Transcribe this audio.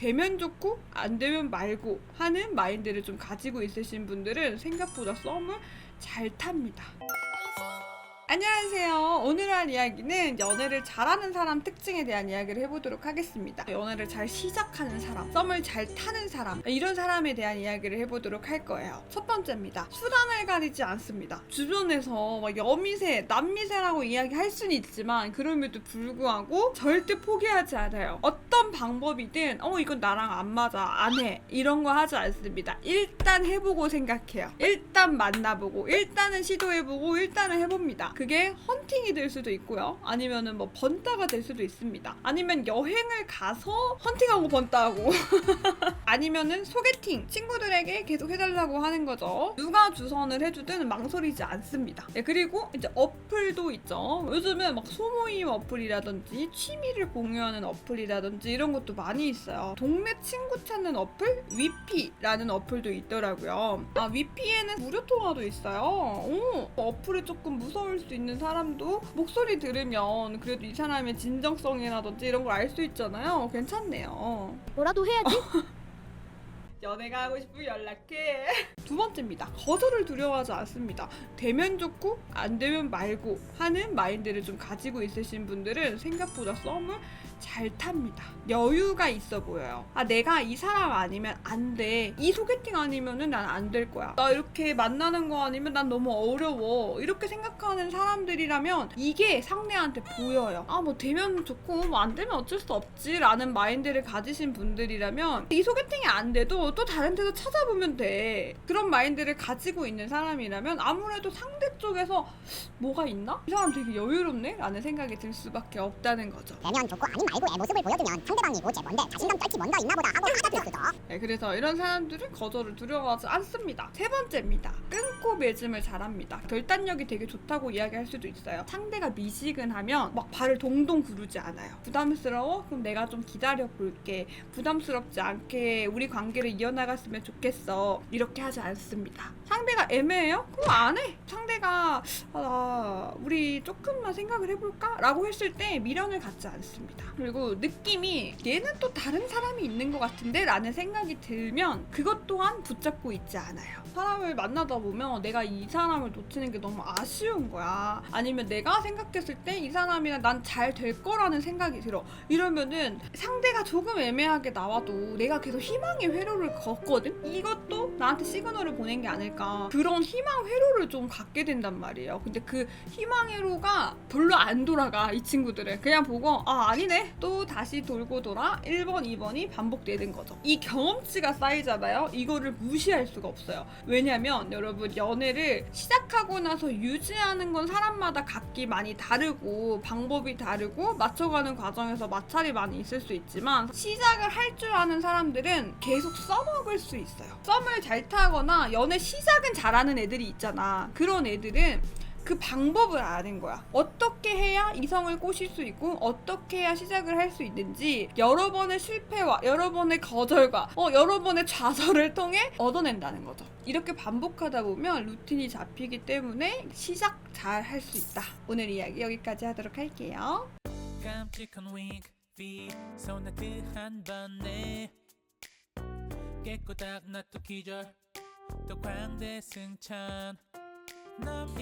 되면 좋고 안 되면 말고 하는 마인드를 좀 가지고 있으신 분들은 생각보다 썸을 잘 탑니다. 안녕하세요. 오늘 할 이야기는 연애를 잘하는 사람 특징에 대한 이야기를 해보도록 하겠습니다. 연애를 잘 시작하는 사람, 썸을 잘 타는 사람, 이런 사람에 대한 이야기를 해보도록 할 거예요. 첫 번째입니다. 수단을 가리지 않습니다. 주변에서 막 여미새, 남미새라고 이야기할 수는 있지만 그럼에도 불구하고 절대 포기하지 않아요. 어떤 방법이든 어 이건 나랑 안 맞아, 안 해. 이런 거 하지 않습니다. 일단 해보고 생각해요. 일단 만나보고, 일단은 시도해보고, 일단은 해봅니다. 그게 헌팅이 될 수도 있고요. 아니면은 뭐 번따가 될 수도 있습니다. 아니면 여행을 가서 헌팅하고 번따하고 아니면은 소개팅 친구들에게 계속 해달라고 하는 거죠. 누가 주선을 해주든 망설이지 않습니다. 네, 그리고 이제 어플도 있죠. 요즘은 막 소모임 어플이라든지 취미를 공유하는 어플이라든지 이런 것도 많이 있어요. 동네 친구 찾는 어플 위피라는 어플도 있더라고요. 아 위피에는 무료 통화도 있어요. 오, 어플이 조금 무서울 수 있는 사람도 목소리 들으면 그래도 이 사람의 진정성이라든지 이런 걸 알 수 있잖아요. 괜찮네요. 뭐라도 해야지. 연애가 하고 싶으면 연락해. 두 번째입니다. 거절을 두려워하지 않습니다. 되면 좋고 안 되면 말고 하는 마인드를 좀 가지고 있으신 분들은 생각보다 썸을 잘 탑니다. 여유가 있어 보여요. 아 내가 이 사람 아니면 안 돼. 이 소개팅 아니면은 난 안 될 거야. 나 이렇게 만나는 거 아니면 난 너무 어려워. 이렇게 생각하는 사람들이라면 이게 상대한테 보여요. 아 뭐 되면 좋고 뭐 안 되면 어쩔 수 없지라는 마인드를 가지신 분들이라면 이 소개팅이 안 돼도 또 다른 데서 찾아보면 돼. 그런 마인드를 가지고 있는 사람이라면 아무래도 상대 쪽에서 뭐가 있나? 이 사람 되게 여유롭네? 라는 생각이 들 수밖에 없다는 거죠. 되면 좋고 아닌 말고의 모습을 보여주면 상대방이 도대체 뭔데 자신감 떨치 뭔가 있나 보다 하고 받아들여 그죠. 네, 그래서 이런 사람들은 거절을 두려워하지 않습니다. 세 번째입니다. 끊고 맺음을 잘합니다. 결단력이 되게 좋다고 이야기할 수도 있어요. 상대가 미지근하면 막 발을 동동 구르지 않아요. 부담스러워? 그럼 내가 좀 기다려 볼게. 부담스럽지 않게 우리 관계를 이어나갔으면 좋겠어. 이렇게 하지 않습니다. 상대가 애매해요? 그럼 안 해. 상대가 아, 우리 조금만 생각을 해볼까? 라고 했을 때 미련을 갖지 않습니다. 그리고 느낌이 얘는 또 다른 사람이 있는 것 같은데? 라는 생각이 들면 그것 또한 붙잡고 있지 않아요. 사람을 만나다 보면 내가 이 사람을 놓치는 게 너무 아쉬운 거야. 아니면 내가 생각했을 때 이 사람이랑 난 잘 될 거라는 생각이 들어. 이러면은 상대가 조금 애매하게 나와도 내가 계속 희망의 회로를 걷거든? 이것도 나한테 시그널을 보낸 게 아닐까. 그런 희망 회로를 좀 갖게 된단 말이에요. 근데 그 희망 회로가 별로 안 돌아가, 이 친구들은. 그냥 보고, 아, 아니네. 또 다시 돌고 돌아 1번, 2번이 반복되는 거죠. 이 경험치가 쌓이잖아요. 이거를 무시할 수가 없어요. 왜냐면 여러분, 연애를 시작하고 나서 유지하는 건 사람마다 각기 많이 다르고, 방법이 다르고, 맞춰가는 과정에서 마찰이 많이 있을 수 있지만, 시작을 할 줄 아는 사람들은 계속 써먹을 수 있어요. 썸을 잘 타거나 연애 시작은 잘하는 애들이 있잖아. 그런 애들은 그 방법을 아는 거야. 어떻게 해야 이성을 꼬실 수 있고 어떻게 해야 시작을 할 수 있는지 여러 번의 실패와 여러 번의 거절과 어, 여러 번의 좌절을 통해 얻어낸다는 거죠. 이렇게 반복하다 보면 루틴이 잡히기 때문에 시작 잘 할 수 있다. 오늘 이야기 여기까지 하도록 할게요. 깜찍한 윙크 빛 소나트 한 번에 깨꼬닥 나또 기절 또 광대 승천 남